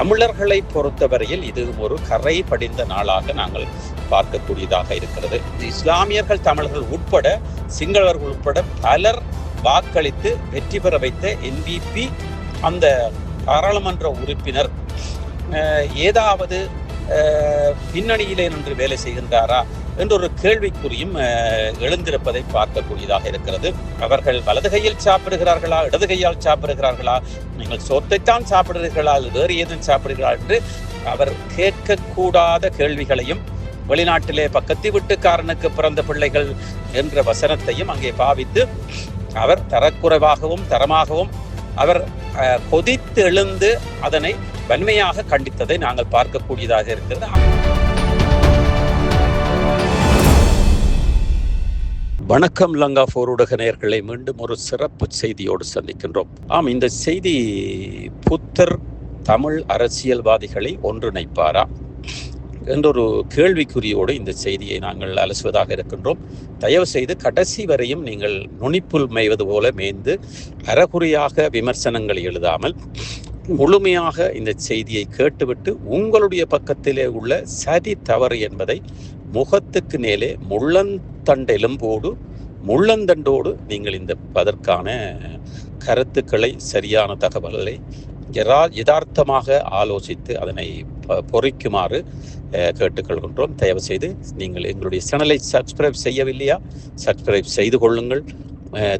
தமிழர்களை பொறுத்தவரையில் இது ஒரு கரை படிந்த நாளாக நாங்கள் பார்க்கக்கூடியதாக இருக்கிறது. இஸ்லாமியர்கள் தமிழர்கள் உட்பட சிங்களவர்கள் உட்பட பலர் வாக்களித்து வெற்றி பெற வைத்த என்பிபி அந்த பாராளுமன்ற உறுப்பினர் ஏதாவது பின்னணியிலே நின்று வேலை செய்கின்றாரா? என்ற ஒரு கேள்விக்குறியும் எழுந்திருப்பதை பார்க்கக்கூடியதாக இருக்கிறது. அவர்கள் வலது கையில் சாப்பிடுகிறார்களா இடது கையால் சாப்பிடுகிறார்களா? நீங்கள் சொத்தைத்தான் சாப்பிடுகிறீர்களா அல்லது வேறு ஏதும் சாப்பிடுகிறா என்று அவர் கேட்கக்கூடாத கேள்விகளையும் வெளிநாட்டிலே பக்கத்து வீட்டுக்காரனுக்கு பிறந்த பிள்ளைகள் என்ற வசனத்தையும் அங்கே பாவித்து அவர் தரக்குறைவாகவும் தரமாகவும் அவர் கொதித்து எழுந்து அதனை வன்மையாக கண்டித்ததை நாங்கள் பார்க்கக்கூடியதாக இருக்கிறது. வணக்கம் லங்கா போர் ஊடக மீண்டும் ஒரு சிறப்பு செய்தியோடு சந்திக்கின்றோம். ஆம் இந்த செய்தி புத்தர் தமிழ் அரசியல்வாதிகளை ஒன்றிணைப்பாரா என்றொரு கேள்விக்குறியோடு இந்த செய்தியை நாங்கள் அலசுவதாக இருக்கின்றோம். தயவு செய்து கடைசி வரையும் நீங்கள் நுனிப்புல் மேய்வது போல மேய்ந்து அறகுறையாக விமர்சனங்கள் எழுதாமல் முழுமையாக இந்த செய்தியை கேட்டுவிட்டு உங்களுடைய பக்கத்திலே உள்ள சரி தவறு என்பதை முகத்துக்கு மேலே முள்ளந்தண்டு எலும்போடு முள்ளந்தண்டோடு நீங்கள் இந்த அதற்கான கருத்துக்களை சரியான தகவல்களை யரா யதார்த்தமாக ஆலோசித்து அதனை பொறிக்குமாறு கேட்டுக்கொள்கின்றோம். தயவு செய்து நீங்கள் எங்களுடைய சேனலை சப்ஸ்கிரைப் செய்யவில்லையா? சப்ஸ்கிரைப் செய்து கொள்ளுங்கள்.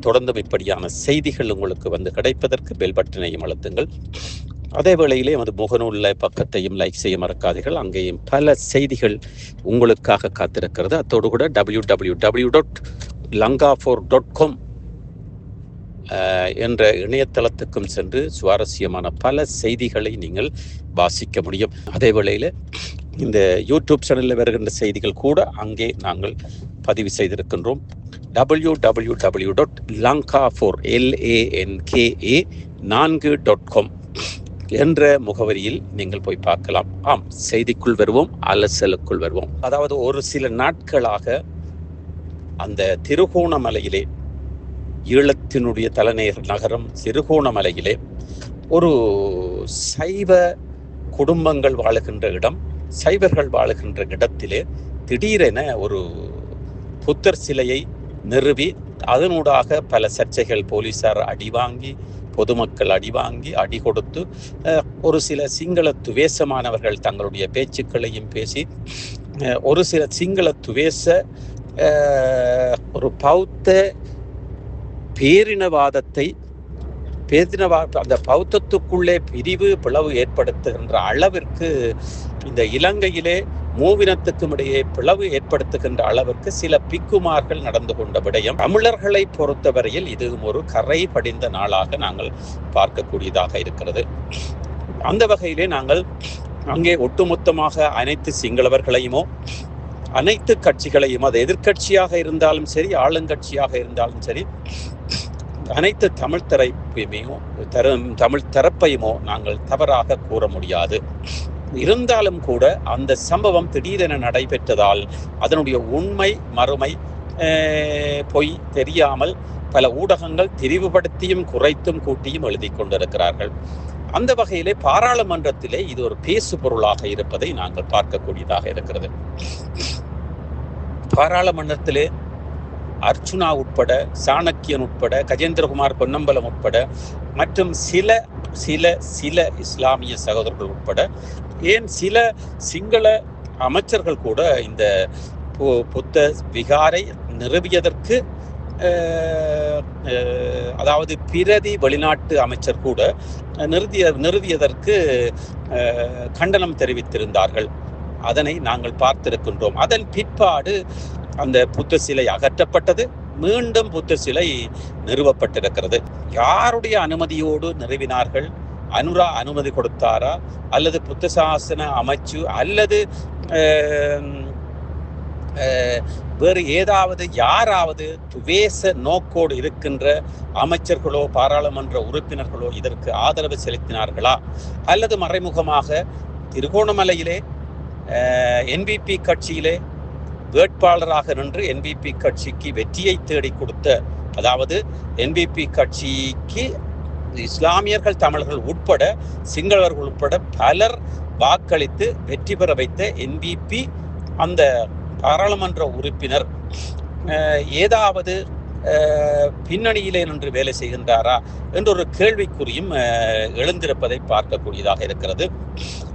தொடர்ந்தும் இப்படியான செய்திகள் உங்களுக்கு வந்து கிடைப்பதற்கு பெல் பட்டனையும் அழுத்துங்கள். அதே வேளையிலே வந்து முகநூலில் பக்கத்தையும் லைக் செய்ய மறக்காதீர்கள். அங்கேயும் பல செய்திகள் உங்களுக்காக காத்திருக்கிறது. அத்தோடு கூட W W W dot Lanka four dot com என்ற இணையதளத்துக்கும் சென்று சுவாரஸ்யமான பல செய்திகளை நீங்கள் வாசிக்க முடியும். அதே வேளையில் இந்த யூடியூப் சேனலில் வருகின்ற செய்திகள் கூட அங்கே நாங்கள் பதிவு செய்திருக்கின்றோம். W W W dot Lanka four L A N K A நான்கு டாட் காம் என்ற முகவரியில் நீங்கள் போய் பார்க்கலாம். ஆம் செய்திக்குள் வருவோம் அலசலுக்குள் வருவோம். அதாவது ஒரு சில நாட்களாக அந்த திருகோணமலையிலே ஈழத்தினுடைய தலைநகர் நகரம் திருகோணமலையிலே ஒரு சைவ குடும்பங்கள் வாழுகின்ற இடம். சைவர்கள் வாழுகின்ற இடத்திலே திடீரென ஒரு புத்தர் சிலையை நிறுவி அதனூடாக பல சர்ச்சைகள் போலீசார் அடி வாங்கி பொதுமக்கள் அடி வாங்கி அடி கொடுத்து ஒரு சில சிங்கள துவேசமானவர்கள் தங்களுடைய பேச்சுக்களையும் பேசி ஒரு சில சிங்கள துவேச ஒரு பௌத்த பேரினவாதத்தை பேதின அந்த பௌத்தத்துக்குள்ளே பிரிவு பிளவு ஏற்படுத்துகின்ற அளவிற்கு இந்த இலங்கையிலே மூவினத்துக்கும் இடையே பிளவு ஏற்படுத்துகின்ற அளவிற்கு சில பிக்குமார்கள் நடந்து கொண்ட விடயம். தமிழர்களை பொறுத்தவரையில் இது ஒரு கரை படிந்த நாளாக நாங்கள் பார்க்கக்கூடியதாக இருக்கிறது. அந்த வகையிலே நாங்கள் அங்கே ஒட்டுமொத்தமாக அனைத்து சிங்களவர்களையுமோ அனைத்து கட்சிகளையும் அது எதிர்க்கட்சியாக இருந்தாலும் சரி ஆளுங்கட்சியாக இருந்தாலும் சரி அனைத்து தமிழ் தரப்பையுமோ தரும் தமிழ் தரப்பையுமோ நாங்கள் தவறாக கூற முடியாது. இருந்தாலும் கூட அந்த சம்பவம் திடீரென நடைபெற்றதால் அதனுடைய உண்மை மறுமை பொய் தெரியாமல் பல ஊடகங்கள் திரிவுபடுத்தியும் குறைத்தும் கூட்டியும் எழுதி கொண்டிருக்கிறார்கள். அந்த வகையிலே பாராளுமன்றத்திலே இது ஒரு பேசு பொருளாக இருப்பதை நாங்கள் பார்க்கக்கூடியதாக இருக்கிறது. பாராளுமன்றத்திலே அர்ச்சுனா உட்பட சாணக்கியன் உட்பட கஜேந்திரகுமார் பொன்னம்பலம் உட்பட மற்றும் சில சில சில இஸ்லாமிய சகோதரர்கள் உட்பட ஏன் சில சிங்கள அமைச்சர்கள் கூட இந்த பு- புத்த விகாரை நிறுவியதற்கு அதாவது பிரதி வெளிநாட்டு அமைச்சர் கூட நிறுதிய நிறுவியதற்கு கண்டனம் தெரிவித்திருந்தார்கள். அதனை நாங்கள் பார்த்திருக்கின்றோம். அதன் பிற்பாடு அந்த புத்த சிலை அகற்றப்பட்டது மீண்டும் புத்த சிலை நிறுவப்பட்டிருக்கிறது. யாருடைய அனுமதியோடு நிறுவினார்கள்? அனுரா அனுமதி கொடுத்தாரா? அல்லது புத்த சாசன அமைச்சு அல்லது வேறு ஏதாவது யாராவது துவேச நோக்கோடு இருக்கின்ற அமைச்சர்களோ பாராளுமன்ற உறுப்பினர்களோ இதற்கு ஆதரவு செலுத்தினார்களா? அல்லது மறைமுகமாக திருகோணமலையிலே என்பிபி கட்சியிலே வேட்பாளராக நின்று என்பிபி கட்சிக்கு வெற்றியை தேடி கொடுத்த அதாவது என்பிபி கட்சிக்கு இஸ்லாமியர்கள் தமிழர்கள் உட்பட சிங்களவர்கள் உட்பட பலர் வாக்களித்து வெற்றி பெற வைத்த என்பிபி அந்த பாராளுமன்ற உறுப்பினர் ஏதாவது பின்னணியிலே நின்று வேலை செய்கின்றாரா என்ற ஒரு கேள்விக்குறியும் எழுந்திருப்பதை பார்க்கக்கூடியதாக இருக்கிறது.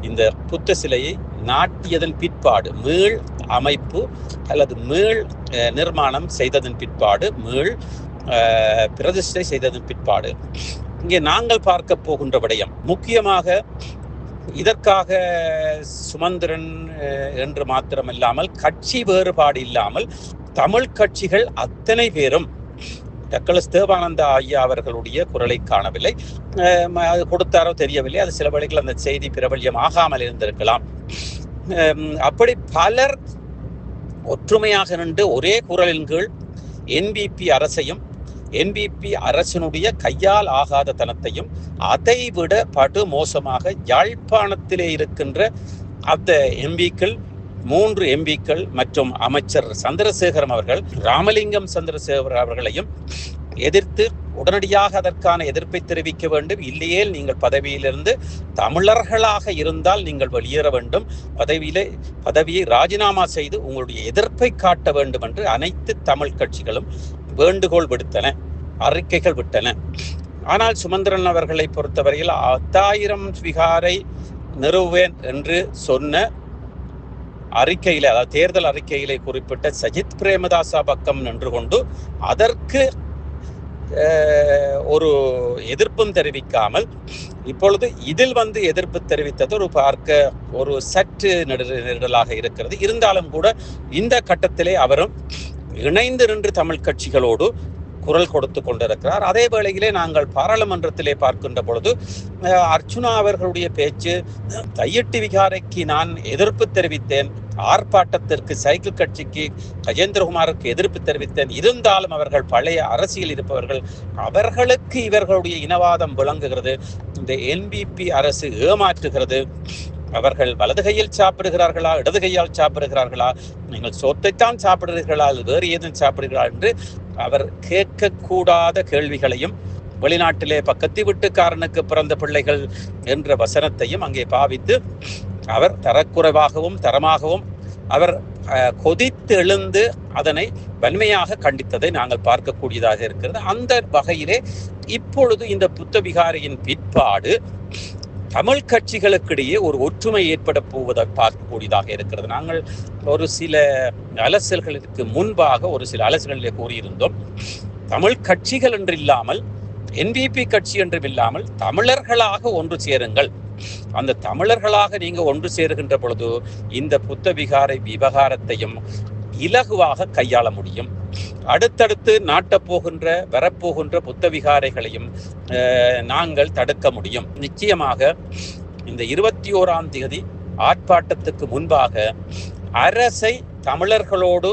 இந்த புத்த சிலையை நாட்டியதன் பிற்பாடு மீள் அமைப்பு அல்லது மீள் நிர்மாணம் செய்ததன் பிற்பாடு மீள் பிரதிஷ்டை செய்ததன் பிற்பாடு. இங்கே நாங்கள் பார்க்க போகின்ற விடயம் முக்கியமாக இதற்காக சுமந்திரன் என்று மாத்திரமில்லாமல் கட்சி வேறுபாடு இல்லாமல் தமிழ் கட்சிகள் அத்தனை பேரும் டக்களஸ் தேவானந்தா ஐயா அவர்களுடைய குரலை காணவில்லை. அது கொடுத்தாரோ தெரியவில்லை. அது சில வழிகள் அந்த செய்தி பிரபல்யம் ஆகாமல் இருந்திருக்கலாம். அப்படி பலர் ஒற்றுமையாக நின்று ஒரே குரலின் கீழ் என்பிபி அரசையும் என்பிபி அரசினுடைய கையால் ஆகாத தனத்தையும் அதைவிட படு மோசமாக யாழ்ப்பாணத்திலே இருக்கின்ற அந்த எம்பிக்கள் மூன்று எம்பிக்கள் மற்றும் அமைச்சர் சந்திரசேகரம் அவர்கள் ராமலிங்கம் சந்திரசேகர் அவர்களையும் எதிர்த்து உடனடியாக அதற்கான எதிர்ப்பை தெரிவிக்க வேண்டும். இல்லையே நீங்கள் பதவியிலிருந்து தமிழர்களாக இருந்தால் நீங்கள் வெளியேற வேண்டும். பதவியிலே பதவியை ராஜினாமா செய்து உங்களுடைய எதிர்ப்பை காட்ட வேண்டும் என்று அனைத்து தமிழ் கட்சிகளும் வேண்டுகோள் விடுத்தன அறிக்கைகள் விட்டன. ஆனால் சுமந்திரன் அவர்களை பொறுத்தவரையில் பத்தாயிரம் விகாரை நிறுவேன் என்று சொன்ன அறிக்கையில அதாவது தேர்தல் அறிக்கையிலே குறிப்பிட்ட சஜித் பிரேமதாசா பக்கம் நின்று கொண்டு அதற்கு ஒரு எதிர்ப்பும் தெரிவிக்காமல் இப்பொழுது இதில் வந்து எதிர்ப்பு தெரிவித்தது ஒரு பார்க்க ஒரு சற்று நெருடலாக இருக்கிறது. இருந்தாலும் கூட இந்த கட்டத்திலே அவரும் இணைந்து நின்று தமிழ் கட்சிகளோடு குரல் கொடுத்து கொண்டிருக்கிறார். அதே வேளையிலே நாங்கள் பாராளுமன்றத்திலே பார்க்கின்ற பொழுது அர்ச்சுனா அவர்களுடைய பேச்சு தையட்டி விகாரைக்கு நான் எதிர்ப்பு தெரிவித்தேன். ஆர்ப்பாட்டத்திற்கு சைக்கிள் கட்சிக்கு கஜேந்திரகுமாருக்கு எதிர்ப்பு தெரிவித்தேன். இருந்தாலும் அவர்கள் பழைய அரசியல் இருப்பவர்கள் அவர்களுக்கு இவர்களுடைய இனவாதம் விளங்குகிறது. இந்த என்பிபி அரசு ஏமாற்றுகிறது. அவர்கள் வலது கையில் சாப்பிடுகிறார்களா இடது கையால் சாப்பிடுகிறார்களா நீங்கள் சொத்தைத்தான் சாப்பிடுகிறீர்களா அது வேறு ஏதும் சாப்பிடுகிறா என்று அவர் கேட்கக்கூடாத கேள்விகளையும் வெளிநாட்டிலே பக்கத்து வீட்டுக்காரனுக்கு பிறந்த பிள்ளைகள் என்ற வசனத்தையும் அங்கே பாவித்து அவர் தரக்குறைவாகவும் தரமாகவும் அவர் கொதித்து எழுந்து அதனை வன்மையாக கண்டித்ததை நாங்கள் பார்க்கக்கூடியதாக இருக்கிறது. அந்த வகையிலே இப்பொழுது இந்த புத்த விகாரியின் பிற்பாடு தமிழ் கட்சிகளுக்கிடையே ஒரு ஒற்றுமை ஏற்பட போவதை பார்க்கக்கூடியதாக இருக்கிறது. நாங்கள் ஒரு சில அலசல்களுக்கு முன்பாக ஒரு சில அலசல்களிலே கூறியிருந்தோம். தமிழ் கட்சிகள் என்று இல்லாமல் என்பிபி கட்சி என்றும் இல்லாமல் தமிழர்களாக ஒன்று சேருங்கள். அந்த தமிழர்களாக நீங்க ஒன்று சேருகின்ற பொழுது இந்த புத்த விகாரை விவகாரத்தையும் இலகுவாக கையாள முடியும். அடுத்தடுத்து நாட்டப் போகின்ற வரப்போகின்ற புத்த விகாரைகளையும் நாங்கள் தடுக்க முடியும். நிச்சயமாக இந்த இருபத்தி ஓராம் தேதி ஆர்ப்பாட்டத்துக்கு முன்பாக அரசை தமிழர்களோடு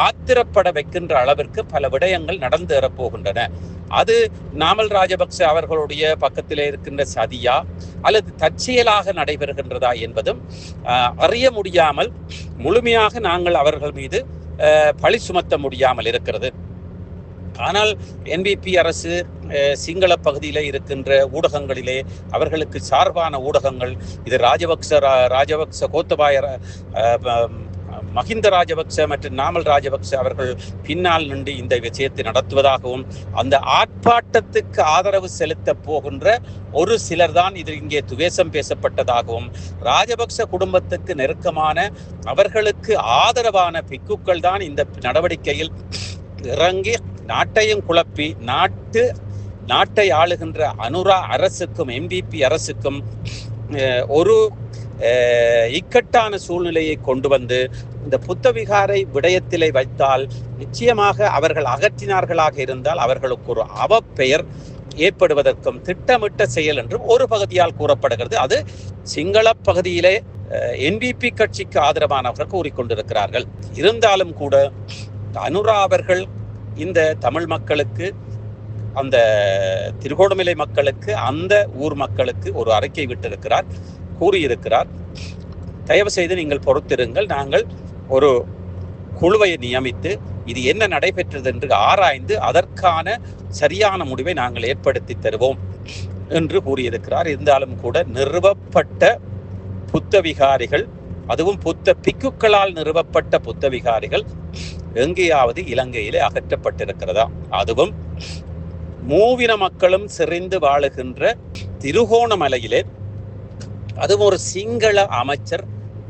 ஆத்திரப்பட வைக்கின்ற அளவிற்கு பல விடயங்கள் நடந்து போகின்றன அது நாமல் ராஜபக்ச அவர்களுடைய பக்கத்திலே இருக்கின்ற சதியா அல்லது தற்செயலாக நடைபெறுகின்றதா என்பதும் அறிய முடியாமல் முழுமையாக நாங்கள் அவர்கள் மீது பழி சுமத்த முடியாமல் இருக்கிறது. ஆனால் என்பிபி அரசு சிங்கள பகுதியில் இருக்கின்ற ஊடகங்களிலே அவர்களுக்கு சார்பான ஊடகங்கள் இது ராஜபக்ச ராஜபக்ச கோத்தபாய மஹிந்த ராஜபக்ச மற்றும் நாமல் ராஜபக்ச அவர்கள் பின்னால் நின்று இந்த விஷயத்தை நடத்துவதாகவும் அந்த ஆர்ப்பாட்டத்துக்கு ஆதரவு செலுத்த போகின்ற ஒரு சிலர் தான் இது இங்கே துவேசம் பேசப்பட்டதாகவும் ராஜபக்ச குடும்பத்துக்கு நெருக்கமான அவர்களுக்கு ஆதரவான பிக்குக்கள் தான் இந்த நடவடிக்கையில் இறங்கி நாட்டையும் குழப்பி நாட்டு நாட்டை ஆளுகின்ற அனுரா அரசுக்கும் எம்பிபி அரசுக்கும் ஒரு இக்கட்டான சூழ்நிலையை கொண்டு வந்து இந்த புத்த விகாரை விடயத்திலே வைத்தால் நிச்சயமாக அவர்கள் அகற்றினார்களாக இருந்தால் அவர்களுக்கு ஒரு அவப்பெயர் ஏற்படுவதற்கும் திட்டமிட்ட செயல் என்றும் ஒரு பகுதியால் கூறப்படுகிறது. அது சிங்கள பகுதியிலே என்பிபி கட்சிக்கு ஆதரவானவர்கள் கூறிக்கொண்டிருக்கிறார்கள். இருந்தாலும் கூட அனுரா அவர்கள் இந்த தமிழ் மக்களுக்கு அந்த திருகோணமலை மக்களுக்கு அந்த ஊர் மக்களுக்கு ஒரு அறிக்கை விட்டிருக்கிறார் கூறியிருக்கிறார். தயவு செய்து நீங்கள் பொறுத்திருங்கள். நாங்கள் ஒரு குழுவை நியமித்து இது என்ன நடைபெற்றது என்று ஆராய்ந்து அதற்கான சரியான முடிவை நாங்கள் ஏற்படுத்தி தருவோம் என்று கூறியிருக்கிறார். இருந்தாலும் கூட நிறுவப்பட்ட புத்த விகாரிகள் அதுவும் புத்த பிக்குக்களால் நிறுவப்பட்ட புத்த விகாரிகள் எங்கேயாவது இலங்கையிலே அகற்றப்பட்டிருக்கிறதா? அதுவும் மூவின மக்களும் செறிந்து வாழுகின்ற திருகோணமலையிலே. அதுவும் ஒரு சிங்கள அமைச்சர்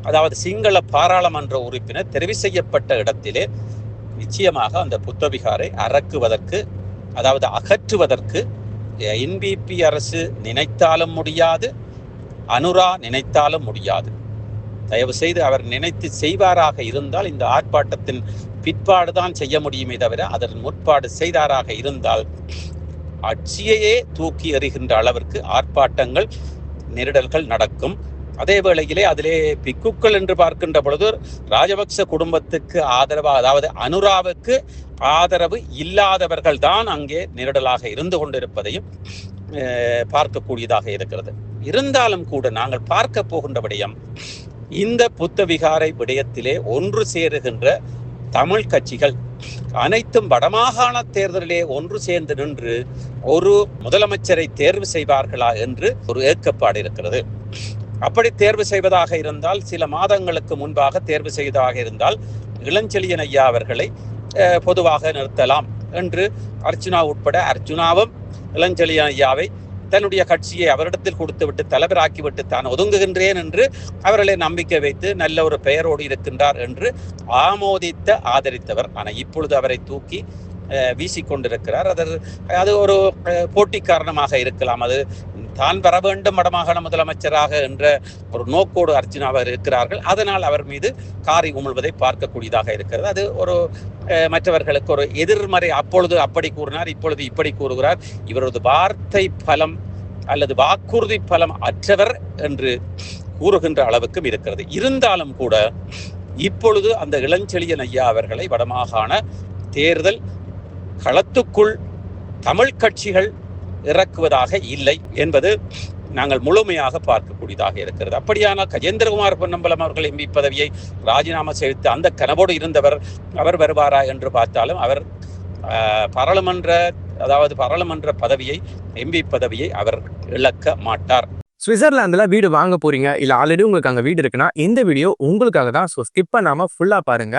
அதாவது சிங்கள பாராளுமன்ற உறுப்பினர் தெரிவு செய்யப்பட்ட இடத்திலே நிச்சயமாக அந்த புத்தவிகாரை அறக்குவதற்கு அதாவது அகற்றுவதற்கு என்பிபி அரசு நினைத்தாலும் முடியாது அனுரா நினைத்தாலும் முடியாது. தயவு செய்து அவர் நினைத்து செய்வாராக இருந்தால் இந்த ஆர்ப்பாட்டத்தின் பிற்பாடுதான் செய்ய முடியுமே தவிர அதன் முற்பாடு செய்தாராக இருந்தால் ஆட்சியையே தூக்கி எறிகின்ற அளவிற்கு ஆர்ப்பாட்டங்கள் நெருடல்கள் நடக்கும். அதே வேளையிலே அதிலே பிக்குக்கள் என்று பார்க்கின்ற பொழுது ராஜபக்ச குடும்பத்துக்கு ஆதரவாக அதாவது அனுராவுக்கு ஆதரவு இல்லாதவர்கள் தான் அங்கே நெருடலாக இருந்து கொண்டிருப்பதையும் பார்க்கக்கூடியதாக இருக்கிறது. இருந்தாலும் கூட நாங்கள் பார்க்க போகின்ற விடயம் இந்த புத்த விகாரை விடயத்திலே ஒன்று சேருகின்ற தமிழ் கட்சிகள் அனைத்தும் வடமாகாண தேர்தலிலே ஒன்று சேர்ந்து நின்று ஒரு முதலமைச்சரை தேர்வு செய்வார்களா என்று ஒரு ஏற்கப்பாடு இருக்கிறது. அப்படி தேர்வு செய்வதாக இருந்தால் சில மாதங்களுக்கு முன்பாக தேர்வு செய்வதாக இருந்தால் இளஞ்செழியன் ஐயா அவர்களை பொதுவாக நிறுத்தலாம் என்று அர்ஜுனா உட்பட அர்ஜுனாவும் இளஞ்செழியன் ஐயாவை தன்னுடைய கட்சியை அவரிடத்தில் கொடுத்துவிட்டு தலைவராக்கிவிட்டு தான் ஒதுங்குகின்றேன் என்று அவர்களை நம்பிக்கை வைத்து நல்ல ஒரு பெயரோடு இருக்கின்றார் என்று ஆமோதித்த ஆதரித்தவர். ஆனால் இப்பொழுது அவரை தூக்கி வீசிக்கொண்டிருக்கிறார். அது அது ஒரு போட்டி காரணமாக இருக்கலாம். அது தான் வர வேண்டும் வடமாகாண முதலமைச்சராக என்ற ஒரு நோக்கோடு அர்ஜுனாவர் இருக்கிறார்கள். அதனால் அவர் மீது காரி உமிழ்வதை பார்க்கக்கூடியதாக இருக்கிறது. அது ஒரு மற்றவர்களுக்கு ஒரு எதிர்மறை அப்பொழுது அப்படி கூறினார் இப்பொழுது இப்படி கூறுகிறார். இவரது வார்த்தை பலம் அல்லது வாக்குறுதி பலம் அற்றவர் என்று கூறுகின்ற அளவுக்கும் இருக்கிறது. இருந்தாலும் கூட இப்பொழுது அந்த இளஞ்செழியன் ஐயா அவர்களை வடமாகாண தேர்தல் களத்துக்குள் தமிழ் கட்சிகள் இறக்குவதாக இல்லை என்பது நாங்கள் முழுமையாக பார்க்கக்கூடியதாக இருக்கிறது. அப்படியானால் கஜேந்திரகுமார் பொன்னம்பலம் அவர்கள் எம்பி பதவியை ராஜினாமா செய்து அந்த கனவோடு இருந்தவர் அவர் வருவாரா என்று பார்த்தாலும் அவர் பாராளுமன்ற அதாவது பாராளுமன்ற பதவியை எம்பி பதவியை அவர் இழக்க மாட்டார். சுவிட்சர்லாந்தில் வீடு வாங்க போறீங்க இல்லை ஆல்ரெடி உங்களுக்கு அங்கே வீடு இருக்குன்னா இந்த வீடியோ உங்களுக்காக தான். ஸோ ஸ்கிப் பண்ணாமல் ஃபுல்லாக பாருங்க.